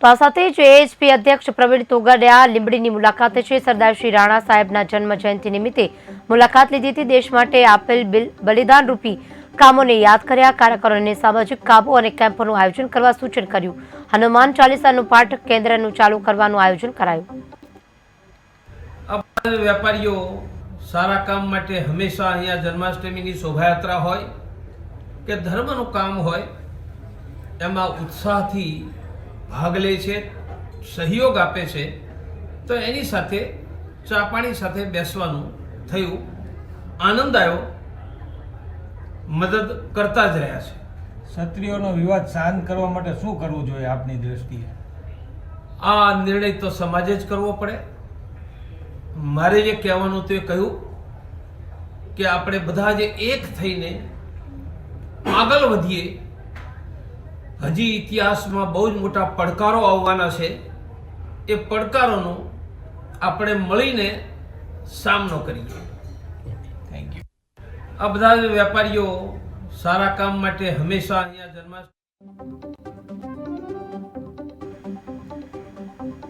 તો આ સાથે જ એએચપી અધ્યક્ષ પ્રવીણ તોગડિયા લીંબડીની મુલાકાતે છે. સરદાર શ્રી રાણા સાહેબના જન્મ જયંતિ નિમિત્તે મુલાકાત લીધી હતી. દેશ માટે આપેલ બિલ- બલિદાન રૂપી કામોને યાદ કર્યા. કાર્યકરોને સામાજિક કાબુ અને કેમ્પોનું આયોજન કરવા સૂચન કર્યું. હનુમાન ચાલીસાનું પાઠ કેન્દ્રનું ચાલુ કરવાનું આયોજન કરાયું. વેપારીઓ સારા કામ માટે હંમેશા અહીંયા જન્માષ્ટમીની શોભાયાત્રા હોય કે ધર્મનું કામ હોય, એમાં ઉત્સાહથી ભાગ લે છે સહયોગ આપે છે તો એની સાથે ચા પાણી સાથે બેસવાનું થયું. આનંદ આવ્યો મદદ કરતા જ રહ્યા છે. ક્ષત્રિયોનો વિવાદ શાંત કરવા માટે શું કરવું જોઈએ આપની દ્રષ્ટિએ? આ નિર્ણય તો સમાજે જ કરવો પડે. મારે જે કહેવાનું તે કહ્યું કે આપણે બધા જે એક થઈને આગળ વધીએ હજી ઇતિહાસમાં બહુ જ મોટા પડકારો આવવાના છે. એ પડકારોનો આપણે મળીને સામનો કરીએ. થેન્ક યુ આ બધા વેપારીઓ સારા કામ માટે હંમેશા અહીંયા જન્માષ્ટમી